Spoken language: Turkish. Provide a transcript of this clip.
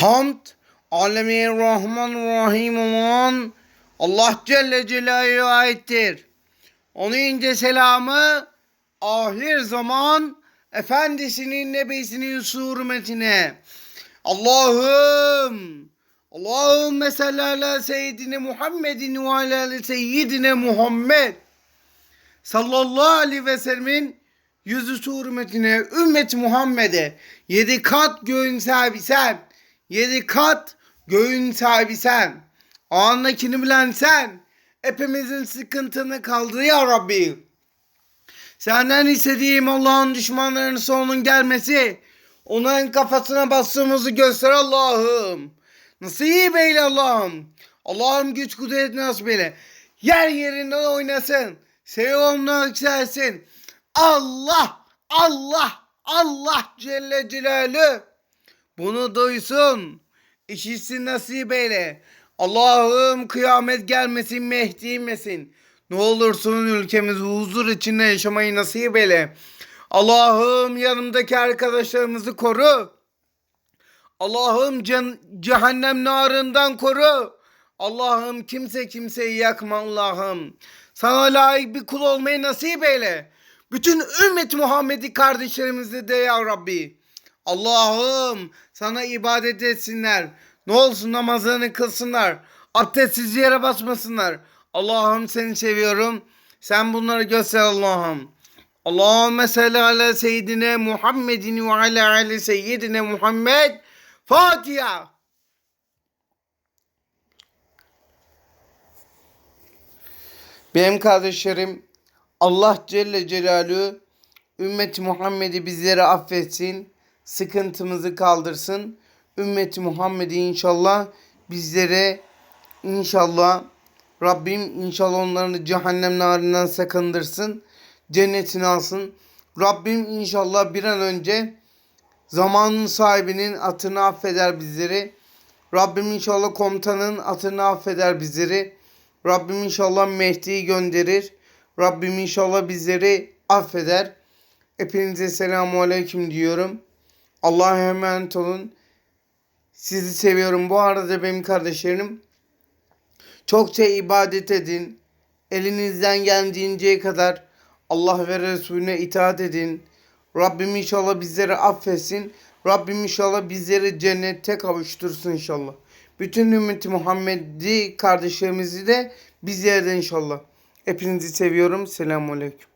Hamd, alemi Rahman Rahim olan Allah Celle Celaluhu'ya aittir. Onun ince selamı ahir zaman efendisinin nebisinin hürmetine. Allah'ım Allahümme salli ala seyyidine Muhammedin ve ala seyyidine Muhammed sallallahu aleyhi ve sellemin yüzü hürmetine ümmet Muhammed'e yedi kat göğün sahibi sen yedi kat göğün sahibi sen. Anındakini bilen sen. Hepimizin sıkıntını kaldır ya Rabbi. Senden istediğim Allah'ın düşmanlarının sonunun gelmesi onların kafasına bastığımızı göster Allah'ım. Nasip eyle Allah'ım. Allah'ım güç kudret nasip eyle. Yer yerinden oynasın. Sevimli yükselsin. Allah Allah Allah Celle Celaluhu bunu duysun işitsin nasip eyle Allah'ım kıyamet gelmesin Mehdi inmesin ne olursun ülkemiz huzur içinde yaşamayı nasip eyle Allah'ım yanımdaki arkadaşlarımızı koru Allah'ım cehennem narından koru. Allah'ım kimse kimseyi yakma Allah'ım. Sana layık bir kul olmayı nasip eyle. Bütün ümmet Muhammed'i kardeşlerimizi de ya Rabbi. Allah'ım sana ibadet etsinler. Ne olsun namazlarını kılsınlar. Abdestsiz yere basmasınlar. Allah'ım seni seviyorum. Sen bunları göster Allah'ım. Allahümme salli ala seyyidine Muhammedin ve ala ali seyyidine Muhammed. Fatiha. Benim kardeşlerim Allah Celle Celaluhu ümmeti Muhammed'i bizlere affetsin. Sıkıntımızı kaldırsın. Ümmeti Muhammed'i inşallah bizlere inşallah Rabbim inşallah onları cehennem narından sakındırsın. Cennetini alsın. Rabbim inşallah bir an önce zamanın sahibinin atını affeder bizleri. Rabbim inşallah komutanın atını affeder bizleri. Rabbim inşallah Mehdi'yi gönderir. Rabbim inşallah bizleri affeder. Hepinize selamun aleyküm diyorum. Allah'a emanet olun. Sizi seviyorum. Bu arada benim kardeşlerim çokça ibadet edin. Elinizden geldiğinceye kadar Allah ve Resulüne itaat edin. Rabbim inşallah bizleri affetsin. Rabbim inşallah bizleri cennete kavuştursun inşallah. Bütün ümmeti Muhammed'i kardeşlerimizi de bizlerden inşallah. Hepinizi seviyorum. Selamun Aleyküm.